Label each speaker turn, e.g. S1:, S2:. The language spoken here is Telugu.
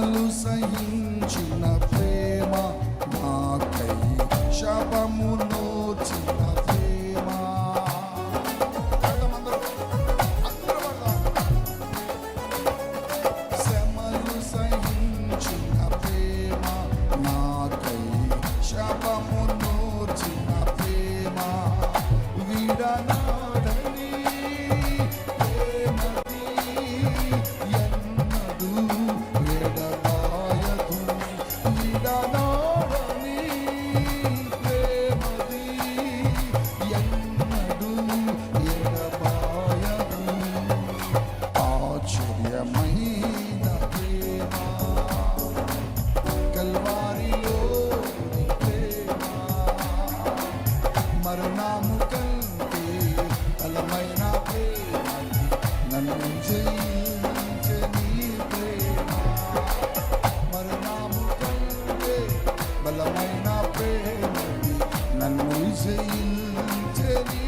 S1: శ్రమలు సహించిన ప్రేమ నాకై శాపము నోచిన ప్రేమ అందరూ అందరూ పాడదాం. శ్రమలు సహించిన ప్రేమ నాకై శాపము నోచిన ప్రేమ మరణము కంటే బలమైన ప్రేమ నన్ను జయించని బలమైన ప్రేమ నన్ను జయించని